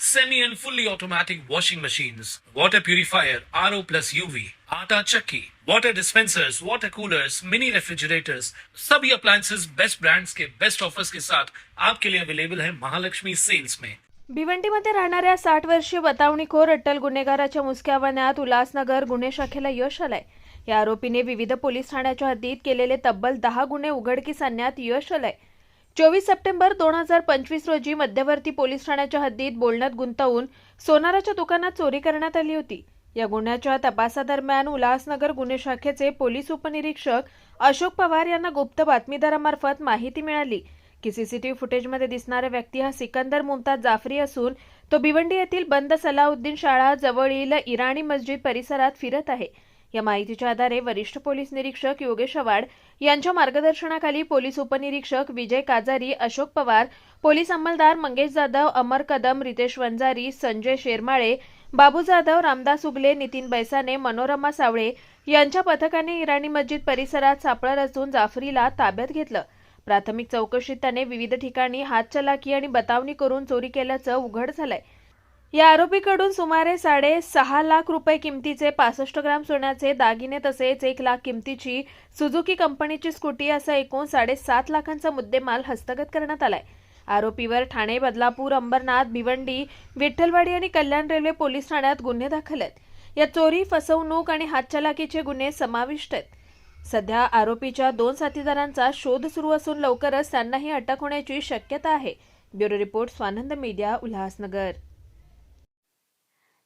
semi and fully automatic washing machines, water purifier, RO plus UV, आटा चक्की, water dispensers, water coolers, mini refrigerators, सभी appliances best brands के best offers के साथ आपके लिए अवेलेबल है महालक्ष्मी सेल्स में भिवंडीमध्ये राहणाऱ्या साठ वर्षीय बतावणीखोर अट्टल गुन्हेगाराच्या मुसक्यावण्यात उल्हासनगर गुन्हे शाखेला यश आलंय. या आरोपीने विविध पोलीस ठाण्याच्या हद्दीत केलेले तब्बल दहा गुन्हे उघडकीस आणण्यात यश आलंय. चोवीस सप्टेंबर दोन हजार पंचवीस रोजी मध्यवर्ती पोलीस ठाण्याच्या हद्दीत बोलण्यात गुंतवून सोनाराच्या दुकानात चोरी करण्यात आली होती. या गुन्ह्याच्या तपासादरम्यान उल्हासनगर गुन्हे शाखेचे पोलीस उपनिरीक्षक अशोक पवार यांना गुप्त बातमीदारामार्फत माहिती मिळाली. की सीसीटीव्ही फुटेजमध्ये दिसणारा व्यक्ती हा सिकंदर मुमताज जाफरी असून तो भिवंडी येथील बंद सलाउद्दीन शाळा जवळील इराणी मस्जिद परिसरात फिरत आहे. या माहितीच्या आधारे वरिष्ठ पोलीस निरीक्षक योगेश आवाड यांच्या मार्गदर्शनाखाली पोलीस उपनिरीक्षक विजय काजारी अशोक पवार पोलीस अंमलदार मंगेश जाधव अमर कदम रितेश वंजारी संजय शेरमाळे बाबू जाधव रामदास उगले नितीन बैसाने मनोरमा सावळे यांच्या पथकाने इराणी मस्जिद परिसरात सापळा रचून जाफरीला ताब्यात घेतलं. प्राथमिक चौकशीत त्याने विविध ठिकाणी हातचलाकी आणि बतावणी करून चोरी केल्याचं उघड झालंय. या आरोपीकडून सुमारे साडे सहा लाख रुपये किमतीचे पासष्ट ग्राम सोन्याचे दागिने तसेच एक लाख किमतीची सुझुकी कंपनीची स्कूटी असा एकूण साडेसात लाखांचा मुद्देमाल हस्तगत करण्यात आलाय. आरोपीवर ठाणे बदलापूर अंबरनाथ भिवंडी विठ्ठलवाडी आणि कल्याण रेल्वे पोलीस ठाण्यात गुन्हे दाखल आहेत. या चोरी फसवणूक आणि हातचलाकीचे गुन्हे समाविष्ट आहेत. सध्या आरोपीच्या दोन साथीदारांचा शोध सुरू असून लवकरच त्यांनाही अटक होण्याची शक्यता आहे. Bureau report Swanand media Ulhasnagar.